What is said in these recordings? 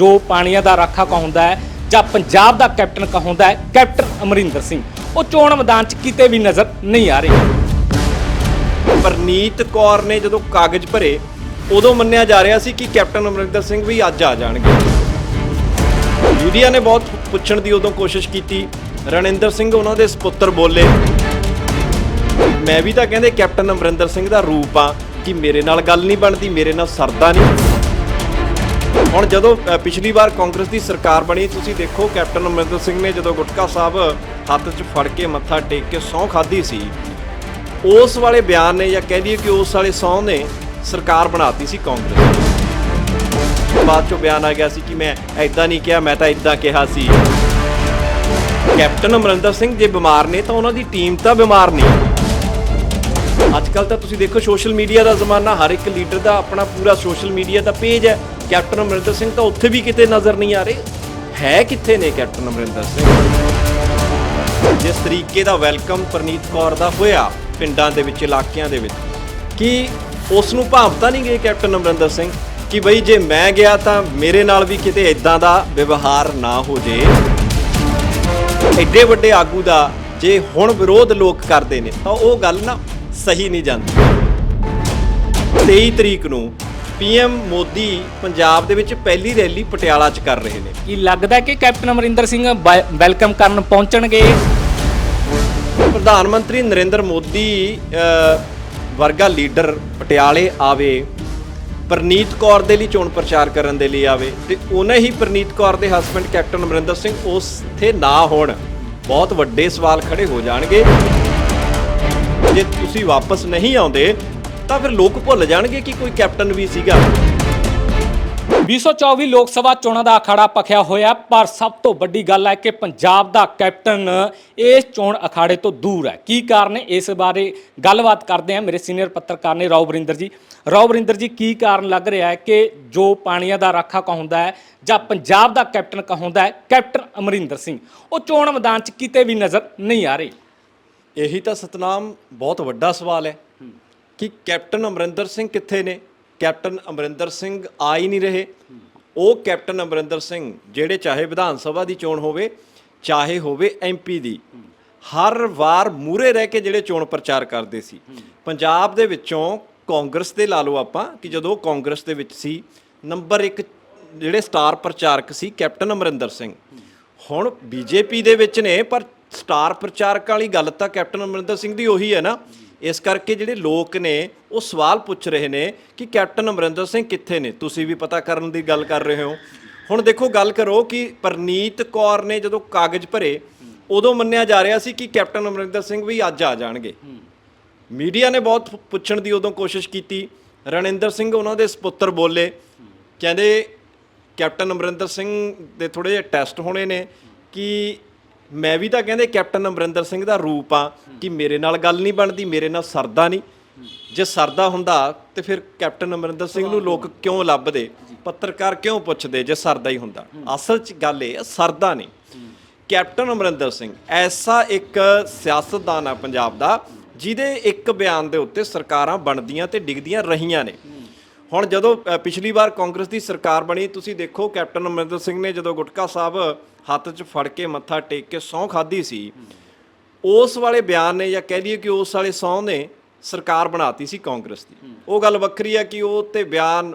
ਜੋ ਪਾਣੀਆਂ ਦਾ ਰਾਖਾ ਕਹਾਉਂਦਾ ਹੈ ਜਾਂ ਪੰਜਾਬ ਦਾ ਕੈਪਟਨ ਕਹਾਉਂਦਾ ਹੈ, ਕੈਪਟਨ ਅਮਰਿੰਦਰ ਸਿੰਘ। ਉਹ ਚੋਣ ਮੈਦਾਨ 'ਚ ਕਿਤੇ ਵੀ ਨਜ਼ਰ ਨਹੀਂ ਆ ਰਹੇ। ਪਰਨੀਤ ਕੌਰ ਨੇ ਜਦੋਂ ਕਾਗਜ਼ ਭਰੇ, ਉਦੋਂ ਮੰਨਿਆ ਜਾ ਰਿਹਾ ਸੀ ਕਿ ਕੈਪਟਨ ਅਮਰਿੰਦਰ ਸਿੰਘ ਵੀ ਅੱਜ ਆ ਜਾਣਗੇ। ਮੀਡੀਆ ਨੇ ਬਹੁਤ ਪੁੱਛਣ ਦੀ ਉਦੋਂ ਕੋਸ਼ਿਸ਼ ਕੀਤੀ। ਰਣਿੰਦਰ ਸਿੰਘ ਉਹਨਾਂ ਦੇ ਸੁਪੁੱਤਰ ਬੋਲੇ। ਮੈਂ ਵੀ ਤਾਂ ਕਹਿੰਦੇ ਕੈਪਟਨ ਅਮਰਿੰਦਰ ਸਿੰਘ ਦਾ ਰੂਪ ਆ ਕਿ ਮੇਰੇ ਨਾਲ ਗੱਲ ਨਹੀਂ ਬਣਦੀ, ਮੇਰੇ ਨਾਲ ਸਰਦਾ ਨਹੀਂ। ਹੁਣ ਜਦੋਂ ਪਿਛਲੀ ਵਾਰ ਕਾਂਗਰਸ ਦੀ ਸਰਕਾਰ ਬਣੀ, ਤੁਸੀਂ ਦੇਖੋ ਕੈਪਟਨ ਅਮਰਿੰਦਰ ਸਿੰਘ ਨੇ ਜਦੋਂ ਗੁਟਕਾ ਸਾਹਿਬ ਹੱਥ 'ਚ ਫੜ ਕੇ ਮੱਥਾ ਟੇਕ ਕੇ ਸਹੁੰ ਖਾਧੀ ਸੀ, ਉਸ ਵਾਲੇ ਬਿਆਨ ਨੇ ਜਾਂ ਕਹਿ ਦਈਏ ਕਿ ਉਸ ਵਾਲੇ ਸਹੁੰ ਨੇ ਸਰਕਾਰ ਬਣਾਤੀ ਸੀ ਕਾਂਗਰਸ। ਬਾਅਦ ਚੋਂ ਬਿਆਨ ਆ ਗਿਆ ਸੀ ਕਿ ਮੈਂ ਐਦਾਂ ਨਹੀਂ ਕਿਹਾ, ਮੈਂ ਤਾਂ ਐਦਾਂ ਕਿਹਾ ਸੀ। ਕੈਪਟਨ ਅਮਰਿੰਦਰ ਸਿੰਘ ਜੇ ਬਿਮਾਰ ਨੇ ਤਾਂ ਉਹਨਾਂ ਦੀ ਟੀਮ ਤਾਂ ਬਿਮਾਰ ਨਹੀਂ। ਅੱਜ ਕੱਲ ਤਾਂ ਤੁਸੀਂ ਦੇਖੋ ਸੋਸ਼ਲ ਮੀਡੀਆ ਦਾ ਜ਼ਮਾਨਾ, ਹਰ ਇੱਕ ਲੀਡਰ ਦਾ ਆਪਣਾ ਪੂਰਾ ਸੋਸ਼ਲ ਮੀਡੀਆ ਦਾ ਪੇਜ ਹੈ। ਕੈਪਟਨ ਅਮਰਿੰਦਰ ਸਿੰਘ ਤਾਂ ਉੱਥੇ ਵੀ ਕਿਤੇ ਨਜ਼ਰ ਨਹੀਂ ਆ ਰਹੇ। ਹੈ ਕਿੱਥੇ ਨੇ ਕੈਪਟਨ ਅਮਰਿੰਦਰ ਸਿੰਘ? ਜਿਸ ਤਰੀਕੇ ਦਾ ਵੈਲਕਮ ਪ੍ਰਨੀਤ ਕੌਰ ਦਾ ਹੋਇਆ ਪਿੰਡਾਂ ਦੇ ਵਿੱਚ, ਇਲਾਕਿਆਂ ਦੇ ਵਿੱਚ, ਕਿ ਉਸ ਨੂੰ ਭਾਵਤਾ ਨਹੀਂ ਗਏ ਕੈਪਟਨ ਅਮਰਿੰਦਰ ਸਿੰਘ ਕਿ ਬਈ ਜੇ ਮੈਂ ਗਿਆ ਤਾਂ ਮੇਰੇ ਨਾਲ ਵੀ ਕਿਤੇ ਇਦਾਂ ਦਾ ਵਿਵਹਾਰ ਨਾ ਹੋ ਜੇ? ਐਡੇ ਵੱਡੇ ਆਗੂ ਦਾ ਜੇ ਹੁਣ ਵਿਰੋਧ ਲੋਕ ਕਰਦੇ ਨੇ ਤਾਂ ਉਹ ਗੱਲ ਨਾ ਸਹੀ ਨਹੀਂ ਜਾਂਦੀ। 23 ਤਰੀਕ ਨੂੰ ਪੀਐਮ ਮੋਦੀ ਪੰਜਾਬ ਦੇ ਵਿੱਚ ਪਹਿਲੀ ਰੈਲੀ ਪਟਿਆਲਾ 'ਚ ਕਰ ਰਹੇ ਨੇ। ਕੀ ਲੱਗਦਾ ਕਿ ਕੈਪਟਨ ਅਮਰਿੰਦਰ ਸਿੰਘ ਵੈਲਕਮ ਕਰਨ ਪਹੁੰਚਣਗੇ? ਪ੍ਰਧਾਨ ਮੰਤਰੀ ਨਰਿੰਦਰ ਮੋਦੀ ਵਰਗਾ ਲੀਡਰ ਪਟਿਆਲੇ ਆਵੇ ਪ੍ਰਨੀਤ ਕੌਰ ਦੇ ਲਈ ਚੋਣ ਪ੍ਰਚਾਰ ਕਰਨ ਦੇ ਲਈ ਆਵੇ ਤੇ ਉਹਨੇ ਹੀ ਪ੍ਰਨੀਤ ਕੌਰ ਦੇ ਹਸਬੰਡ ਕੈਪਟਨ ਅਮਰਿੰਦਰ ਸਿੰਘ ਉਸਥੇ ਨਾ ਹੋਣ। ਬਹੁਤ ਵੱਡੇ ਸਵਾਲ ਖੜੇ ਹੋ ਜਾਣਗੇ। ਜੇ ਤੁਸੀਂ ਵਾਪਸ ਨਹੀਂ ਆਉਂਦੇ ਤਾਂ ਫਿਰ ਲੋਕ ਭੁੱਲ ਜਾਣਗੇ ਕਿ ਕੋਈ ਕੈਪਟਨ ਵੀ ਸੀਗਾ। 2024 ਲੋਕ ਸਭਾ ਚੋਣਾਂ ਦਾ ਅਖਾੜਾ ਪਖਿਆ ਹੋਇਆ ਪਰ ਸਭ ਤੋਂ ਵੱਡੀ ਗੱਲ ਹੈ ਕਿ ਪੰਜਾਬ ਦਾ ਕੈਪਟਨ ਇਸ ਚੋਣ ਅਖਾੜੇ ਤੋਂ ਦੂਰ ਹੈ। ਕੀ ਕਾਰਨ ਹੈ? ਇਸ ਬਾਰੇ ਗੱਲਬਾਤ ਕਰਦੇ ਹਾਂ। ਮੇਰੇ ਸੀਨੀਅਰ ਪੱਤਰਕਾਰ ਨੇ ਰਾਓ ਬਰਿੰਦਰ ਜੀ। ਰਾਓ ਬਰਿੰਦਰ ਜੀ ਕੀ ਕਾਰਨ ਲੱਗ ਰਿਹਾ ਹੈ ਕਿ ਜੋ ਪਾਣੀਆਂ ਦਾ ਰਾਖਾ ਕਹਾਉਂਦਾ ਹੈ ਜਾਂ ਪੰਜਾਬ ਦਾ ਕੈਪਟਨ ਕਹਾਉਂਦਾ ਹੈ ਕੈਪਟਨ ਅਮਰਿੰਦਰ ਸਿੰਘ ਉਹ ਚੋਣ ਮੈਦਾਨ 'ਚ ਕਿਤੇ ਵੀ ਨਜ਼ਰ ਨਹੀਂ ਆ ਰਹੇ? ਇਹੀ ਤਾਂ ਸਤਨਾਮ ਬਹੁਤ ਵੱਡਾ ਸਵਾਲ ਹੈ। ਕਿ ਕੈਪਟਨ ਅਮਰਿੰਦਰ ਸਿੰਘ ਕਿੱਥੇ ਨੇ? ਕੈਪਟਨ ਅਮਰਿੰਦਰ ਸਿੰਘ ਆ ਹੀ ਨਹੀਂ ਰਹੇ। ਉਹ ਕੈਪਟਨ ਅਮਰਿੰਦਰ ਸਿੰਘ ਜਿਹੜੇ ਚਾਹੇ ਵਿਧਾਨ ਸਭਾ ਦੀ ਚੋਣ ਹੋਵੇ, ਚਾਹੇ ਹੋਵੇ ਐਮਪੀ ਦੀ, ਹਰ ਵਾਰ ਮੂਰੇ ਰਹਿ ਕੇ ਜਿਹੜੇ ਚੋਣ ਪ੍ਰਚਾਰ ਕਰਦੇ ਸੀ। ਪੰਜਾਬ ਦੇ ਵਿੱਚੋਂ ਕਾਂਗਰਸ ਦੇ ਲਾ ਲਓ ਆਪਾਂ, ਕਿ ਜਦੋਂ ਕਾਂਗਰਸ ਦੇ ਵਿੱਚ ਸੀ, ਨੰਬਰ 1 ਜਿਹੜੇ ਸਟਾਰ ਪ੍ਰਚਾਰਕ ਸੀ ਕੈਪਟਨ ਅਮਰਿੰਦਰ ਸਿੰਘ। ਹੁਣ ਬੀਜੇਪੀ ਦੇ ਵਿੱਚ ਨੇ, ਪਰ ਸਟਾਰ ਪ੍ਰਚਾਰਕ ਵਾਲੀ ਗੱਲ ਤਾਂ ਕੈਪਟਨ ਅਮਰਿੰਦਰ ਸਿੰਘ ਦੀ ਉਹੀ ਹੈ ਨਾ। ਇਸ ਕਰਕੇ ਜਿਹੜੇ ਲੋਕ ਨੇ, ਉਹ ਸਵਾਲ ਪੁੱਛ ਰਹੇ ਨੇ ਕਿ ਕੈਪਟਨ ਅਮਰਿੰਦਰ ਸਿੰਘ ਕਿੱਥੇ ਨੇ? ਤੁਸੀਂ ਵੀ ਪਤਾ ਕਰਨ ਦੀ ਗੱਲ ਕਰ ਰਹੇ ਹੋ। ਹੁਣ ਦੇਖੋ, ਗੱਲ ਕਰੋ ਕਿ ਪਰਨੀਤ ਕੌਰ ਨੇ ਜਦੋਂ ਕਾਗਜ਼ ਭਰੇ, ਉਦੋਂ ਮੰਨਿਆ ਜਾ ਰਿਹਾ ਸੀ ਕਿ ਕੈਪਟਨ ਅਮਰਿੰਦਰ ਸਿੰਘ ਵੀ ਅੱਜ ਆ ਜਾਣਗੇ। ਮੀਡੀਆ ਨੇ ਬਹੁਤ ਪੁੱਛਣ ਦੀ ਉਦੋਂ ਕੋਸ਼ਿਸ਼ ਕੀਤੀ। ਰਣਿੰਦਰ ਸਿੰਘ ਉਹਨਾਂ ਦੇ ਸੁਪੁੱਤਰ ਬੋਲੇ। ਕਹਿੰਦੇ ਕੈਪਟਨ ਅਮਰਿੰਦਰ ਸਿੰਘ ਦੇ ਥੋੜੇ ਜਿਹੇ ਟੈਸਟ ਹੋਣੇ ਨੇ ਕਿ ਮੈਂ ਵੀ ਤਾਂ ਕਹਿੰਦੇ ਕੈਪਟਨ ਅਮਰਿੰਦਰ ਸਿੰਘ ਦਾ ਰੂਪ ਆ ਕਿ ਮੇਰੇ ਨਾਲ ਗੱਲ ਨਹੀਂ ਬਣਦੀ, ਮੇਰੇ ਨਾਲ ਸਰਦਾ ਨਹੀਂ। ਜੇ ਸਰਦਾ ਹੁੰਦਾ ਤੇ ਫਿਰ ਕੈਪਟਨ ਅਮਰਿੰਦਰ ਸਿੰਘ ਨੂੰ ਲੋਕ ਕਿਉਂ ਲੱਭਦੇ? ਪੱਤਰਕਾਰ ਕਿਉਂ ਪੁੱਛਦੇ ਜੇ ਸਰਦਾ ਹੀ ਹੁੰਦਾ? ਅਸਲ 'ਚ ਗੱਲ ਇਹ ਸਰਦਾ ਨਹੀਂ। ਕੈਪਟਨ ਅਮਰਿੰਦਰ ਸਿੰਘ ਐਸਾ ਇੱਕ ਸਿਆਸਤਦਾਨ ਆ ਪੰਜਾਬ ਦਾ, ਜਿਹਦੇ ਇੱਕ ਬਿਆਨ ਦੇ ਉੱਤੇ ਸਰਕਾਰਾਂ ਬਣਦੀਆਂ ਤੇ ਡਿੱਗਦੀਆਂ ਰਹੀਆਂ ਨੇ। ਹੁਣ ਜਦੋਂ ਪਿਛਲੀ ਵਾਰ ਕਾਂਗਰਸ ਦੀ ਸਰਕਾਰ ਬਣੀ, ਤੁਸੀਂ ਦੇਖੋ ਕੈਪਟਨ ਅਮਰਿੰਦਰ ਸਿੰਘ ਨੇ ਜਦੋਂ ਗੁਟਕਾ ਸਾਹਿਬ ਹੱਥ 'ਚ ਫੜ ਕੇ ਮੱਥਾ ਟੇਕ ਕੇ ਸਹੁੰ ਖਾਧੀ ਸੀ, ਉਸ ਵਾਲੇ ਬਿਆਨ ਨੇ ਜਾਂ ਕਹਿ ਲਈਏ ਕਿ ਉਸ ਵਾਲੇ ਸਹੁੰ ਨੇ ਸਰਕਾਰ ਬਣਾਤੀ ਸੀ ਕਾਂਗਰਸ ਦੀ। ਉਹ ਗੱਲ ਵੱਖਰੀ ਹੈ ਕਿ ਉਹ ਤੇ ਬਿਆਨ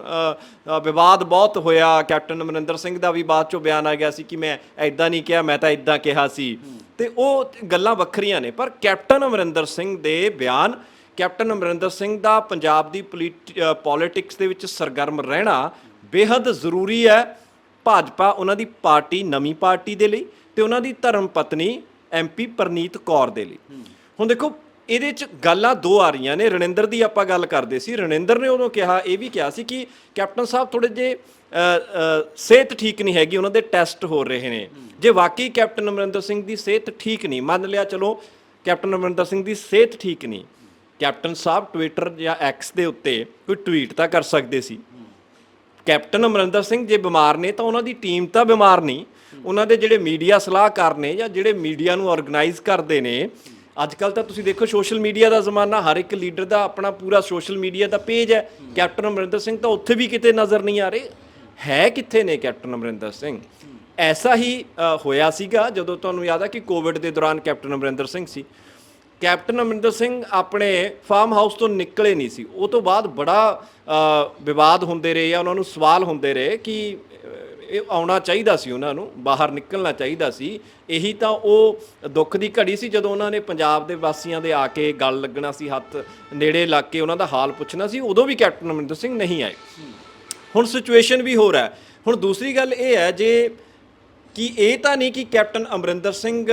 ਵਿਵਾਦ ਬਹੁਤ ਹੋਇਆ। ਕੈਪਟਨ ਅਮਰਿੰਦਰ ਸਿੰਘ ਦਾ ਵੀ ਬਾਅਦ ਚੋਂ ਬਿਆਨ ਆ ਗਿਆ ਸੀ ਕਿ ਮੈਂ ਐਦਾਂ ਨਹੀਂ ਕਿਹਾ, ਮੈਂ ਤਾਂ ਐਦਾਂ ਕਿਹਾ ਸੀ। ਤੇ ਉਹ ਗੱਲਾਂ ਵੱਖਰੀਆਂ ਨੇ, ਪਰ ਕੈਪਟਨ ਅਮਰਿੰਦਰ ਸਿੰਘ ਦੇ ਬਿਆਨ ਕੈਪਟਨ ਅਮਰਿੰਦਰ ਸਿੰਘ ਦਾ ਪੰਜਾਬ ਦੀ ਪੋਲਿਟਿਕਸ ਦੇ ਵਿੱਚ ਸਰਗਰਮ ਰਹਿਣਾ ਬੇहद ਜ਼ਰੂਰੀ ਹੈ। ਭਾਜਪਾ ਉਹਨਾਂ ਦੀ ਪਾਰਟੀ ਨਵੀਂ ਪਾਰਟੀ ਦੇ ਲਈ ਤੇ ਉਹਨਾਂ ਦੀ ਧਰਮ ਪਤਨੀ ਐਮਪੀ ਪਰਨੀਤ ਕੌਰ ਦੇ ਲਈ। ਹੁਣ ਦੇਖੋ, ਇਹਦੇ ਚ ਗੱਲਾਂ ਦੋ ਆ ਰਹੀਆਂ ਨੇ। ਰਣਿੰਦਰ ਦੀ ਆਪਾਂ ਗੱਲ ਕਰਦੇ ਸੀ। ਰਣਿੰਦਰ ਨੇ ਉਦੋਂ ਕਿਹਾ, ਇਹ ਵੀ ਕਿਹਾ ਸੀ ਕਿ ਕੈਪਟਨ ਸਾਹਿਬ ਥੋੜੇ ਜੇ ਸਿਹਤ ਠੀਕ ਨਹੀਂ ਹੈਗੀ, ਉਹਨਾਂ ਦੇ ਟੈਸਟ ਹੋ ਰਹੇ ਨੇ। ਜੇ ਵਾਕਈ ਕੈਪਟਨ ਅਮਰਿੰਦਰ ਸਿੰਘ ਦੀ ਸਿਹਤ ਠੀਕ ਨਹੀਂ, ਮੰਨ ਲਿਆ ਚਲੋ, ਕੈਪਟਨ ਅਮਰਿੰਦਰ ਸਿੰਘ ਦੀ ਸਿਹਤ ਠੀਕ ਨਹੀਂ ਕੈਪਟਨ ਸਾਹਿਬ ਟਵਿੱਟਰ ਜਾਂ ਐਕਸ ਦੇ ਉੱਤੇ ਕੋਈ ਟਵੀਟ ਤਾਂ ਕਰ ਸਕਦੇ ਸੀ। ਕੈਪਟਨ ਅਮਰਿੰਦਰ ਸਿੰਘ ਜੇ ਬਿਮਾਰ ਨੇ ਤਾਂ ਉਹਨਾਂ ਦੀ ਟੀਮ ਤਾਂ ਬਿਮਾਰ ਨਹੀਂ। ਉਹਨਾਂ ਦੇ ਜਿਹੜੇ ਮੀਡੀਆ ਸਲਾਹਕਾਰ ਨੇ ਜਾਂ ਜਿਹੜੇ ਮੀਡੀਆ ਨੂੰ ਆਰਗੇਨਾਈਜ਼ ਕਰਦੇ ਨੇ ਅੱਜ ਕੱਲ ਤਾਂ ਤੁਸੀਂ ਦੇਖੋ ਸੋਸ਼ਲ ਮੀਡੀਆ ਦਾ ਜ਼ਮਾਨਾ, ਹਰ ਇੱਕ ਲੀਡਰ ਦਾ ਆਪਣਾ ਪੂਰਾ ਸੋਸ਼ਲ ਮੀਡੀਆ ਦਾ ਪੇਜ ਹੈ। ਕੈਪਟਨ ਅਮਰਿੰਦਰ ਸਿੰਘ ਤਾਂ ਉੱਥੇ ਵੀ ਕਿਤੇ ਨਜ਼ਰ ਨਹੀਂ ਆ ਰਹੇ। ਹੈ ਕਿੱਥੇ ਨੇ ਕੈਪਟਨ ਅਮਰਿੰਦਰ ਸਿੰਘ? ਐਸਾ ਹੀ ਹੋਇਆ ਸੀਗਾ ਜਦੋਂ ਤੁਹਾਨੂੰ ਯਾਦ ਆ ਕਿ ਕੋਵਿਡ ਦੇ ਦੌਰਾਨ ਕੈਪਟਨ ਅਮਰਿੰਦਰ ਸਿੰਘ ਸੀ। ਕੈਪਟਨ ਅਮਰਿੰਦਰ ਸਿੰਘ ਆਪਣੇ ਫਾਰਮ ਹਾਊਸ ਤੋਂ ਨਿਕਲੇ ਨਹੀਂ ਸੀ। ਉਹ ਤੋਂ ਬਾਅਦ ਬੜਾ ਵਿਵਾਦ ਹੁੰਦੇ ਰਹੇ ਆ ਉਹਨਾਂ ਨੂੰ ਸਵਾਲ ਹੁੰਦੇ ਰਹੇ ਕਿ ਇਹ ਆਉਣਾ ਚਾਹੀਦਾ ਸੀ ਉਹਨਾਂ ਨੂੰ, ਬਾਹਰ ਨਿਕਲਣਾ ਚਾਹੀਦਾ ਸੀ। ਇਹੀ ਤਾਂ ਉਹ ਦੁੱਖ ਦੀ ਘੜੀ ਸੀ ਜਦੋਂ ਉਹਨਾਂ ਨੇ ਪੰਜਾਬ ਦੇ ਵਾਸੀਆਂ ਦੇ ਆ ਕੇ ਗੱਲ ਲੱਗਣਾ ਸੀ, ਹੱਥ ਨੇੜੇ ਲੱਗ ਕੇ ਉਹਨਾਂ ਦਾ ਹਾਲ ਪੁੱਛਣਾ ਸੀ, ਉਦੋਂ ਵੀ ਕੈਪਟਨ ਅਮਰਿੰਦਰ ਸਿੰਘ ਨਹੀਂ ਆਏ। ਹੁਣ ਸਿਚੁਏਸ਼ਨ ਵੀ ਹੋ ਰਿਹਾ ਹੈ। ਹੁਣ ਦੂਸਰੀ ਗੱਲ ਇਹ ਹੈ, ਜੇ ਕਿ ਇਹ ਤਾਂ ਨਹੀਂ ਕਿ ਕੈਪਟਨ ਅਮਰਿੰਦਰ ਸਿੰਘ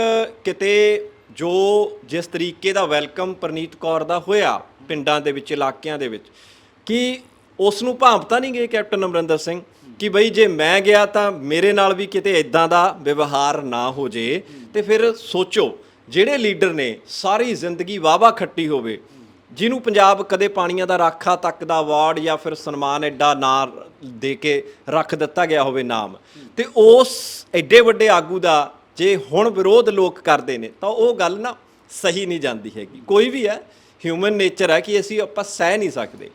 ਕਿਤੇ ਜੋ ਜਿਸ ਤਰੀਕੇ ਦਾ ਵੈਲਕਮ ਪ੍ਰਨੀਤ ਕੌਰ ਦਾ ਹੋਇਆ ਪਿੰਡਾਂ ਦੇ ਵਿੱਚ, ਇਲਾਕਿਆਂ ਦੇ ਵਿੱਚ, ਕਿ ਉਸ ਨੂੰ ਭਾਂਪਤਾ ਨਹੀਂ ਗਏ ਕੈਪਟਨ ਅਮਰਿੰਦਰ ਸਿੰਘ? ਕਿ ਬਈ ਜੇ ਮੈਂ ਗਿਆ ਤਾਂ ਮੇਰੇ ਨਾਲ ਵੀ ਕਿਤੇ ਇਦਾਂ ਦਾ ਵਿਵਹਾਰ ਨਾ ਹੋ ਜੇ। ਤੇ ਫਿਰ ਸੋਚੋ, ਜਿਹੜੇ ਲੀਡਰ ਨੇ, ਸਾਰੀ ਜ਼ਿੰਦਗੀ ਵਾਵਾ ਖੱਟੀ ਹੋਵੇ, ਜਿਹਨੂੰ ਪੰਜਾਬ ਕਦੇ ਪਾਣੀਆਂ ਦਾ ਰਾਖਾ ਤੱਕ ਦਾ ਅਵਾਰਡ ਜਾਂ ਫਿਰ ਸਨਮਾਨ ਐਡਾ ਨਾਂ ਦੇ ਕੇ ਰੱਖ ਦਿੱਤਾ ਗਿਆ ਹੋਵੇ ਨਾਮ, ਤੇ ਉਸ ਐਡੇ ਵੱਡੇ ਆਗੂ ਦਾ ਜੇ ਹੁਣ ਵਿਰੋਧ ਲੋਕ ਕਰਦੇ ਨੇ, ਤਾਂ ਉਹ ਗੱਲ ਨਾ ਸਹੀ ਨਹੀਂ ਜਾਂਦੀ ਹੈਗੀ। ਕੋਈ ਵੀ ਹੈ ਹਿਊਮਨ ਨੇਚਰ ਹੈ ਕਿ ਅਸੀਂ ਆਪਾਂ ਸਹਿ ਨਹੀਂ ਸਕਦੇ।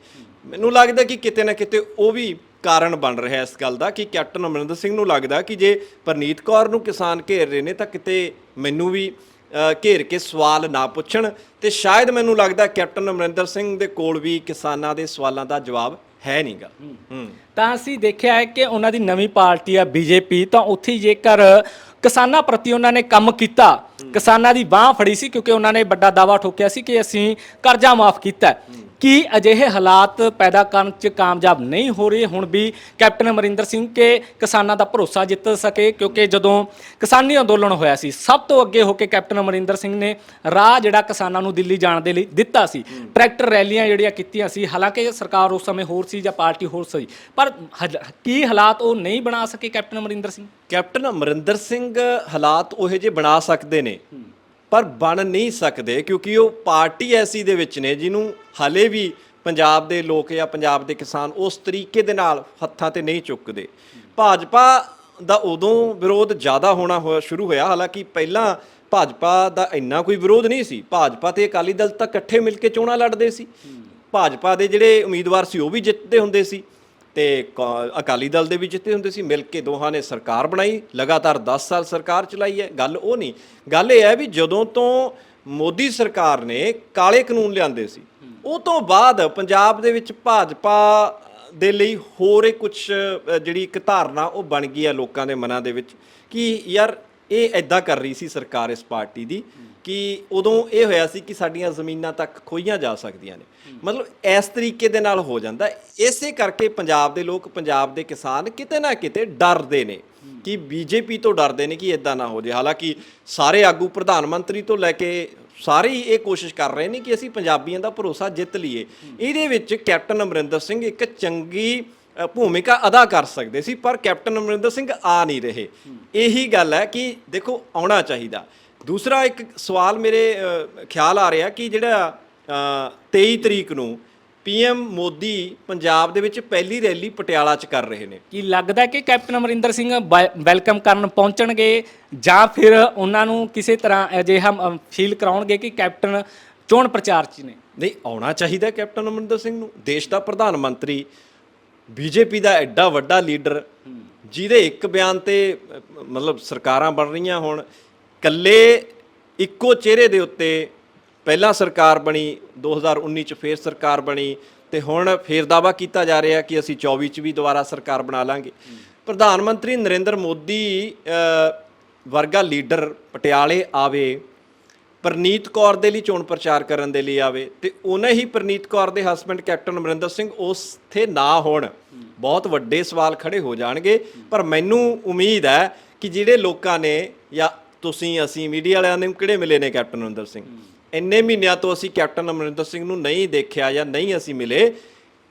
ਮੈਨੂੰ ਲੱਗਦਾ ਕਿ ਕਿਤੇ ਨਾ ਕਿਤੇ ਉਹ ਵੀ ਕਾਰਨ ਬਣ ਰਿਹਾ ਇਸ ਗੱਲ ਦਾ ਕਿ ਕੈਪਟਨ ਅਮਰਿੰਦਰ ਸਿੰਘ ਨੂੰ ਲੱਗਦਾ ਕਿ ਜੇ ਪਰਨੀਤ ਕੌਰ ਨੂੰ ਕਿਸਾਨ ਘੇਰ ਰਹੇ ਨੇ, ਤਾਂ ਕਿਤੇ ਮੈਨੂੰ ਵੀ ਘੇਰ ਕੇ ਸਵਾਲ ਨਾ ਪੁੱਛਣ। ਤੇ ਸ਼ਾਇਦ ਮੈਨੂੰ ਲੱਗਦਾ ਕੈਪਟਨ ਅਮਰਿੰਦਰ ਸਿੰਘ ਦੇ ਕੋਲ ਵੀ ਕਿਸਾਨਾਂ ਦੇ ਸਵਾਲਾਂ ਦਾ ਜਵਾਬ ਹੈ ਨਹੀਂਗਾ ਹੂੰ। ਤਾਂ ਅਸੀਂ ਦੇਖਿਆ ਹੈ ਕਿ ਉਹਨਾਂ ਦੀ ਨਵੀਂ ਪਾਰਟੀ ਆ ਬੀਜੇਪੀ ਤਾਂ ਉੱਥੇ ਜੇਕਰ ਕਿਸਾਨਾਂ ਪ੍ਰਤੀ ਉਹਨਾਂ ਨੇ ਕੰਮ ਕੀਤਾ ਕਿਸਾਨਾਂ ਦੀ ਬਾਹ ਫੜੀ ਸੀ ਕਿਉਂਕਿ ਉਹਨਾਂ ਨੇ ਵੱਡਾ ਦਾਵਾ ਠੋਕਿਆ ਸੀ ਕਿ ਅਸੀਂ ਕਰਜ਼ਾ ਮਾਫ ਕੀਤਾ। ਕੀ ਅਜਿਹੇ ਹਾਲਾਤ ਪੈਦਾ ਕਰਨ 'ਚ ਕਾਮਯਾਬ ਨਹੀਂ ਹੋ ਰਹੇ? ਹੁਣ ਵੀ ਕੈਪਟਨ ਅਮਰਿੰਦਰ ਸਿੰਘ ਕੇ ਕਿਸਾਨਾਂ ਦਾ ਭਰੋਸਾ ਜਿੱਤ ਸਕੇ ਕਿਉਂਕਿ ਜਦੋਂ ਕਿਸਾਨੀ ਅੰਦੋਲਨ ਹੋਇਆ ਸੀ ਸਭ ਤੋਂ ਅੱਗੇ ਹੋ ਕੇ ਕੈਪਟਨ ਅਮਰਿੰਦਰ ਸਿੰਘ ਨੇ ਰਾਹ ਜਿਹੜਾ ਕਿਸਾਨਾਂ ਨੂੰ ਦਿੱਲੀ ਜਾਣ ਦੇ ਲਈ ਦਿੱਤਾ ਸੀ। ਟਰੈਕਟਰ ਰੈਲੀਆਂ ਜਿਹੜੀਆਂ ਕੀਤੀਆਂ ਸੀ ਹਾਲਾਂਕਿ ਸਰਕਾਰ ਉਸ ਸਮੇਂ ਹੋਰ ਸੀ ਜਾਂ ਪਾਰਟੀ ਹੋਰ ਸੀ ਪਰ ਕੀ ਹਾਲਾਤ ਉਹ ਨਹੀਂ ਬਣਾ ਸਕੇ ਕੈਪਟਨ ਅਮਰਿੰਦਰ ਸਿੰਘ? ਕੈਪਟਨ ਅਮਰਿੰਦਰ ਸਿੰਘ ਹਾਲਾਤ ਉਹੋ ਜਿਹੇ ਬਣਾ ਸਕਦੇ ਨੇ ਪਰ ਬਣ ਨਹੀਂ ਸਕਦੇ ਕਿਉਂਕਿ ਉਹ ਪਾਰਟੀ ਐਸੀ ਦੇ ਵਿੱਚ ਨੇ ਜਿਹਨੂੰ ਹਲੇ ਵੀ ਪੰਜਾਬ ਦੇ ਲੋਕ ਜਾਂ ਪੰਜਾਬ ਦੇ ਕਿਸਾਨ ਉਸ ਤਰੀਕੇ ਦੇ ਨਾਲ ਹੱਥਾਂ ਤੇ ਨਹੀਂ ਚੁੱਕਦੇ। ਭਾਜਪਾ ਦਾ ਉਦੋਂ ਵਿਰੋਧ ਜ਼ਿਆਦਾ ਹੋਣਾ ਹੋਇਆ ਸ਼ੁਰੂ ਹੋਇਆ ਹਾਲਾਂਕਿ ਪਹਿਲਾਂ ਭਾਜਪਾ ਦਾ ਇੰਨਾ ਕੋਈ ਵਿਰੋਧ ਨਹੀਂ ਸੀ। ਭਾਜਪਾ ਤੇ ਅਕਾਲੀ ਦਲ ਤਾਂ ਇਕੱਠੇ ਮਿਲ ਕੇ ਚੋਣਾਂ ਲੜਦੇ ਸੀ। ਭਾਜਪਾ ਦੇ ਜਿਹੜੇ ਉਮੀਦਵਾਰ ਸੀ ਉਹ ਵੀ ਜਿੱਤਦੇ ਹੁੰਦੇ ਸੀ ਤੇ ਕਾ- ਅਕਾਲੀ ਦਲ ਦੇ ਵੀ ਜਿੱਤੇ ਹੁੰਦੇ ਸੀ। ਮਿਲ ਕੇ ਦੋਹਾਂ ਨੇ ਸਰਕਾਰ ਬਣਾਈ। ਲਗਾਤਾਰ 10 ਸਾਲ ਸਰਕਾਰ ਚਲਾਈ ਹੈ। ਗੱਲ ਉਹ ਨਹੀਂ। ਗੱਲ ਇਹ ਹੈ ਵੀ ਜਦੋਂ ਤੋਂ ਮੋਦੀ ਸਰਕਾਰ ਨੇ ਕਾਲੇ ਕਾਨੂੰਨ ਲਿਆਂਦੇ ਸੀ, ਉਹ ਤੋਂ ਬਾਅਦ ਪੰਜਾਬ ਦੇ ਵਿੱਚ ਭਾਜਪਾ ਦੇ ਲਈ ਹੋਰ ਇਹ ਕੁਝ ਜਿਹੜੀ ਇੱਕ ਧਾਰਨਾ ਉਹ ਬਣ ਗਈ ਹੈ ਲੋਕਾਂ ਦੇ ਮਨਾਂ ਦੇ ਵਿੱਚ ਕਿ ਯਾਰ ਇਹ ਐਦਾਂ ਕਰ ਰਹੀ ਸੀ ਸਰਕਾਰ ਇਸ ਪਾਰਟੀ ਦੀ। ਕਿ ਉਦੋਂ ਇਹ ਹੋਇਆ ਸੀ ਕਿ ਸਾਡੀਆਂ ਜ਼ਮੀਨਾਂ ਤੱਕ ਖੋਈਆਂ ਜਾ ਸਕਦੀਆਂ ਨੇ। ਮਤਲਬ ਇਸ ਤਰੀਕੇ ਦੇ ਨਾਲ ਹੋ ਜਾਂਦਾ। ਇਸੇ ਕਰਕੇ ਪੰਜਾਬ ਦੇ ਲੋਕ, ਪੰਜਾਬ ਦੇ ਕਿਸਾਨ ਕਿਤੇ ਨਾ ਕਿਤੇ ਡਰਦੇ ਨੇ ਕਿ ਬੀਜੇਪੀ ਤੋਂ ਡਰਦੇ ਨੇ ਕਿ ਇਦਾਂ ਨਾ ਹੋ ਜੇ। ਹਾਲਾਂਕਿ ਸਾਰੇ ਆਗੂ ਪ੍ਰਧਾਨ ਮੰਤਰੀ ਤੋਂ ਲੈ ਕੇ ਸਾਰੇ ਹੀ ਇਹ ਕੋਸ਼ਿਸ਼ ਕਰ ਰਹੇ ਨੇ ਕਿ ਅਸੀਂ ਪੰਜਾਬੀਆਂ ਦਾ ਭਰੋਸਾ ਜਿੱਤ ਲਈਏ। ਇਹਦੇ ਵਿੱਚ ਕੈਪਟਨ ਅਮਰਿੰਦਰ ਸਿੰਘ ਇੱਕ ਚੰਗੀ ਭੂਮਿਕਾ ਅਦਾ ਕਰ ਸਕਦੇ ਸੀ, ਪਰ ਕੈਪਟਨ ਅਮਰਿੰਦਰ ਸਿੰਘ ਆ ਨਹੀਂ ਰਹੇ। ਇਹੀ ਗੱਲ ਹੈ ਕਿ ਦੇਖੋ, ਆਉਣਾ ਚਾਹੀਦਾ। ਦੂਸਰਾ ਇੱਕ ਸਵਾਲ ਮੇਰੇ ਖਿਆਲ ਆ ਰਿਹਾ ਕਿ ਜਿਹੜਾ ਅ, 23 ਤਰੀਕ ਨੂੰ ਪੀਐਮ ਮੋਦੀ ਪੰਜਾਬ ਦੇ ਵਿੱਚ ਪਹਿਲੀ ਰੈਲੀ ਪਟਿਆਲਾ 'ਚ ਕਰ ਰਹੇ ਨੇ। ਕੀ ਲੱਗਦਾ ਕਿ ਕੈਪਟਨ ਅਮਰਿੰਦਰ ਸਿੰਘ ਵੈਲਕਮ ਕਰਨ ਪਹੁੰਚਣਗੇ ਜਾਂ ਫਿਰ ਉਹਨਾਂ ਨੂੰ ਕਿਸੇ ਤਰ੍ਹਾਂ ਅਜਿਹਾ ਫੀਲ ਕਰਾਉਣਗੇ ਕਿ ਕੈਪਟਨ ਚੋਣ ਪ੍ਰਚਾਰ 'ਚ ਨੇ? ਨਹੀਂ ਆਉਣਾ ਚਾਹੀਦਾ ਕੈਪਟਨ ਅਮਰਿੰਦਰ ਸਿੰਘ ਨੂੰ। ਦੇਸ਼ ਦਾ ਪ੍ਰਧਾਨ ਮੰਤਰੀ ਬੀਜੇਪੀ ਦਾ ਐਡਾ ਵੱਡਾ ਲੀਡਰ ਜਿਹਦੇ ਇੱਕ ਬਿਆਨ ਤੇ ਮਤਲਬ ਸਰਕਾਰਾਂ ਬਣ ਰਹੀਆਂ ਹੁਣ ਕੱਲੇ ਇੱਕੋ ਚਿਹਰੇ ਦੇ ਉੱਤੇ ਪਹਿਲਾਂ ਸਰਕਾਰ ਬਣੀ 2019 ਚ ਫੇਰ ਸਰਕਾਰ ਬਣੀ ਤੇ ਹੁਣ ਫੇਰ ਦਾਵਾ ਕੀਤਾ ਜਾ ਰਿਹਾ ਕਿ ਅਸੀਂ 24 ਚ ਵੀ ਦੁਬਾਰਾ ਸਰਕਾਰ ਬਣਾ ਲਾਂਗੇ। ਪ੍ਰਧਾਨ ਮੰਤਰੀ ਨਰਿੰਦਰ ਮੋਦੀ ਵਰਗਾ ਲੀਡਰ ਪਟਿਆਲੇ ਆਵੇ, ਪ੍ਰਨੀਤ ਕੌਰ ਦੇ ਲਈ ਚੋਣ ਪ੍ਰਚਾਰ ਕਰਨ ਦੇ ਲਈ ਆਵੇ ਤੇ ਉਹਨੇ ਹੀ ਪ੍ਰਨੀਤ ਕੌਰ ਦੇ ਹਸਬੰਡ ਕੈਪਟਨ ਅਮਰਿੰਦਰ ਸਿੰਘ ਉਸ 'ਤੇ ਨਾ ਹੋਣ। ਬਹੁਤ ਵੱਡੇ ਸਵਾਲ ਖੜੇ ਹੋ ਜਾਣਗੇ, ਪਰ ਮੈਨੂੰ ਉਮੀਦ ਹੈ ਕਿ ਜਿਹੜੇ ਲੋਕਾਂ ਨੇ ਜਾਂ ਤੁਸੀਂ ਅਸੀਂ ਮੀਡੀਆ ਵਾਲਿਆਂ ਨੂੰ ਕਿਹੜੇ ਮਿਲੇ ਨੇ ਕੈਪਟਨ ਅਮਰਿੰਦਰ ਸਿੰਘ? ਇੰਨੇ ਮਹੀਨਿਆਂ ਤੋਂ ਅਸੀਂ ਕੈਪਟਨ ਅਮਰਿੰਦਰ ਸਿੰਘ ਨੂੰ ਨਹੀਂ ਦੇਖਿਆ ਜਾਂ ਨਹੀਂ ਅਸੀਂ ਮਿਲੇ।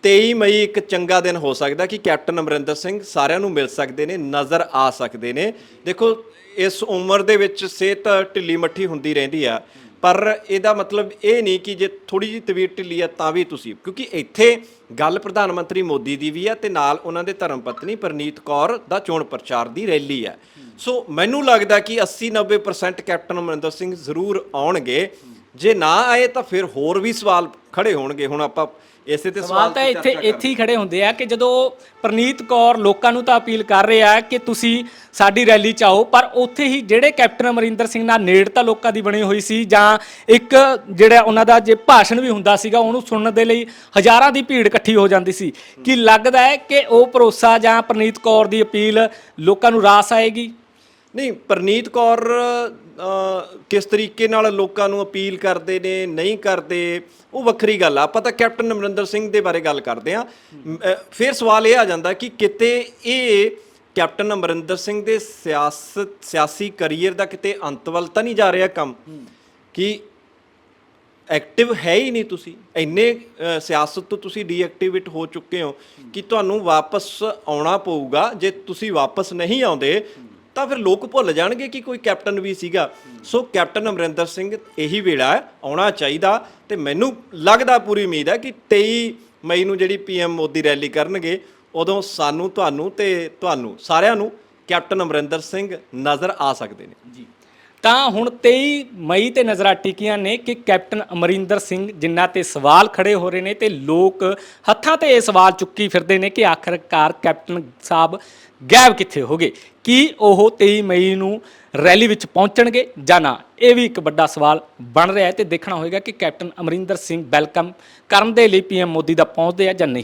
23 ਮਈ ਇੱਕ ਚੰਗਾ ਦਿਨ ਹੋ ਸਕਦਾ ਕਿ ਕੈਪਟਨ ਅਮਰਿੰਦਰ ਸਿੰਘ ਸਾਰਿਆਂ ਨੂੰ ਮਿਲ ਸਕਦੇ ਨੇ, ਨਜ਼ਰ ਆ ਸਕਦੇ ਨੇ। ਦੇਖੋ, ਇਸ ਉਮਰ ਦੇ ਵਿੱਚ ਸਿਹਤ ਢਿੱਲੀ ਮੱਠੀ ਹੁੰਦੀ ਰਹਿੰਦੀ ਆ। ਪਰ ਇਹਦਾ ਮਤਲਬ ਇਹ ਨਹੀਂ ਕਿ ਜੇ ਥੋੜੀ ਜਿਹੀ ਤਵੀਰ ਢਿੱਲੀ ਆ ਤਾਂ ਵੀ ਤੁਸੀਂ, ਕਿਉਂਕਿ ਇੱਥੇ ਗੱਲ ਪ੍ਰਧਾਨ ਮੰਤਰੀ ਮੋਦੀ ਦੀ ਵੀ ਆ ਤੇ ਨਾਲ ਉਹਨਾਂ ਦੇ ਧਰਮ ਪਤਨੀ ਪਰਨੀਤ ਕੌਰ ਦਾ ਚੋਣ ਪ੍ਰਚਾਰ ਦੀ ਰੈਲੀ ਆ। ਸੋ ਮੈਨੂੰ ਲੱਗਦਾ ਕਿ 80 90% ਕੈਪਟਨ ਅਮਰਿੰਦਰ ਸਿੰਘ ਜ਼ਰੂਰ ਆਉਣਗੇ। ਜੇ ਨਾ ਆਏ ਤਾਂ ਫਿਰ ਹੋਰ ਵੀ ਸਵਾਲ ਖੜੇ ਹੋਣਗੇ। ਹੁਣ ਆਪਾਂ ਇਸੇ ਤੇ ਸਵਾਲ ਤਾਂ ਇੱਥੇ ਇੱਥੇ ਹੀ ਖੜੇ ਹੁੰਦੇ ਆ ਕਿ ਜਦੋਂ ਪ੍ਰਨੀਤ ਕੌਰ ਲੋਕਾਂ ਨੂੰ ਤਾਂ ਅਪੀਲ ਕਰ ਰਹੇ ਆ ਕਿ ਤੁਸੀਂ ਸਾਡੀ ਰੈਲੀ ਚ ਆਓ ਪਰ ਉੱਥੇ ਹੀ ਜਿਹੜੇ ਕੈਪਟਨ ਅਮਰਿੰਦਰ ਸਿੰਘ ਨਾਲ ਨੇੜਤਾ ਲੋਕਾਂ ਦੀ ਬਣੀ ਹੋਈ ਸੀ ਜਾਂ ਇੱਕ ਜਿਹੜਾ ਉਹਨਾਂ ਦਾ ਜੇ ਭਾਸ਼ਣ ਵੀ ਹੁੰਦਾ ਸੀਗਾ ਉਹਨੂੰ ਸੁਣਨ ਦੇ ਲਈ ਹਜ਼ਾਰਾਂ ਦੀ ਭੀੜ ਇਕੱਠੀ ਹੋ ਜਾਂਦੀ ਸੀ। ਕੀ ਲੱਗਦਾ ਹੈ ਕਿ ਉਹ ਭਰੋਸਾ ਜਾਂ ਪ੍ਰਨੀਤ ਕੌਰ ਦੀ ਅਪੀਲ ਲੋਕਾਂ ਨੂੰ ਰਾਸ ਆਏਗੀ? ਨਹੀਂ ਪ੍ਰਨੀਤ ਕੌਰ ਕਿਸ ਤਰੀਕੇ ਨਾਲ ਲੋਕਾਂ ਨੂੰ ਅਪੀਲ ਕਰਦੇ ਨੇ ਨਹੀਂ ਕਰਦੇ ਉਹ ਵੱਖਰੀ ਗੱਲ ਆ। ਆਪਾਂ ਤਾਂ ਕੈਪਟਨ ਅਮਰਿੰਦਰ ਸਿੰਘ ਦੇ ਬਾਰੇ ਗੱਲ ਕਰਦੇ ਆ ਫਿਰ ਸਵਾਲ ਇਹ ਆ ਜਾਂਦਾ ਕਿ ਕਿਤੇ ਇਹ ਕੈਪਟਨ ਅਮਰਿੰਦਰ ਸਿੰਘ ਦੇ ਸਿਆਸਤ ਸਿਆਸੀ ਕੈਰੀਅਰ ਦਾ ਕਿਤੇ ਅੰਤ ਵੱਲ ਤਾਂ ਨਹੀਂ ਜਾ ਰਿਹਾ ਕੰਮ? ਕਿ ਐਕਟਿਵ ਹੈ ਹੀ ਨਹੀਂ ਤੁਸੀਂ? ਇੰਨੇ ਸਿਆਸਤ ਤੋਂ ਤੁਸੀਂ ਡੀਐਕਟੀਵੇਟ ਹੋ ਚੁੱਕੇ ਹੋ ਕਿ ਤੁਹਾਨੂੰ ਵਾਪਸ ਆਉਣਾ ਪਊਗਾ। ਜੇ ਤੁਸੀਂ ਵਾਪਸ ਨਹੀਂ ਆਉਂਦੇ ਤਾਂ ਫਿਰ ਲੋਕ ਭੁੱਲ ਜਾਣਗੇ ਕਿ ਕੋਈ ਕੈਪਟਨ ਵੀ ਸੀਗਾ। ਸੋ ਕੈਪਟਨ ਅਮਰਿੰਦਰ ਸਿੰਘ ਇਹੀ ਵੇਲਾ ਹੈ, ਆਉਣਾ ਚਾਹੀਦਾ ਤੇ ਮੈਨੂੰ ਲੱਗਦਾ, ਪੂਰੀ ਉਮੀਦ ਹੈ ਕਿ 23 ਮਈ ਨੂੰ ਜਿਹੜੀ ਪੀਐਮ ਮੋਦੀ ਰੈਲੀ ਕਰਨਗੇ, ਉਦੋਂ ਸਾਨੂੰ, ਤੁਹਾਨੂੰ ਤੇ ਤੁਹਾਨੂੰ ਸਾਰਿਆਂ ਨੂੰ ਕੈਪਟਨ ਅਮਰਿੰਦਰ ਸਿੰਘ ਨਜ਼ਰ ਆ ਸਕਦੇ ਨੇ। ਜੀ। ਤਾਂ ਹੁਣ 23 ਮਈ ਤੇ ਨਜ਼ਰਾਂ ਟਿਕੀਆਂ ਨੇ ਕਿ ਕੈਪਟਨ ਅਮਰਿੰਦਰ ਸਿੰਘ ਜਿਨ੍ਹਾਂ ਤੇ ਸਵਾਲ ਖੜੇ ਹੋ ਰਹੇ ਨੇ ਤੇ ਲੋਕ ਹੱਥਾਂ ਤੇ ਇਹ ਸਵਾਲ ਚੁੱਕੀ ਫਿਰਦੇ ਨੇ ਕਿ ਆਖਰਕਾਰ ਕੈਪਟਨ ਸਾਹਿਬ ਗਾਇਬ ਕਿੱਥੇ ਹੋ ਗਏ। ਕੀ ਉਹ 23 ਮਈ ਨੂੰ ਰੈਲੀ ਵਿੱਚ ਪਹੁੰਚਣਗੇ ਜਾਂ ਨਾ? ਇਹ ਵੀ ਇੱਕ ਵੱਡਾ ਸਵਾਲ ਬਣ ਰਿਹਾ ਹੈ ਤੇ ਦੇਖਣਾ ਹੋਏਗਾ ਕਿ ਕੈਪਟਨ ਅਮਰਿੰਦਰ ਸਿੰਘ ਵੈਲਕਮ ਕਰਨ ਦੇ ਲਈ ਪੀਐਮ ਮੋਦੀ ਦਾ ਪਹੁੰਚਦੇ ਆ ਜਾਂ ਨਹੀਂ।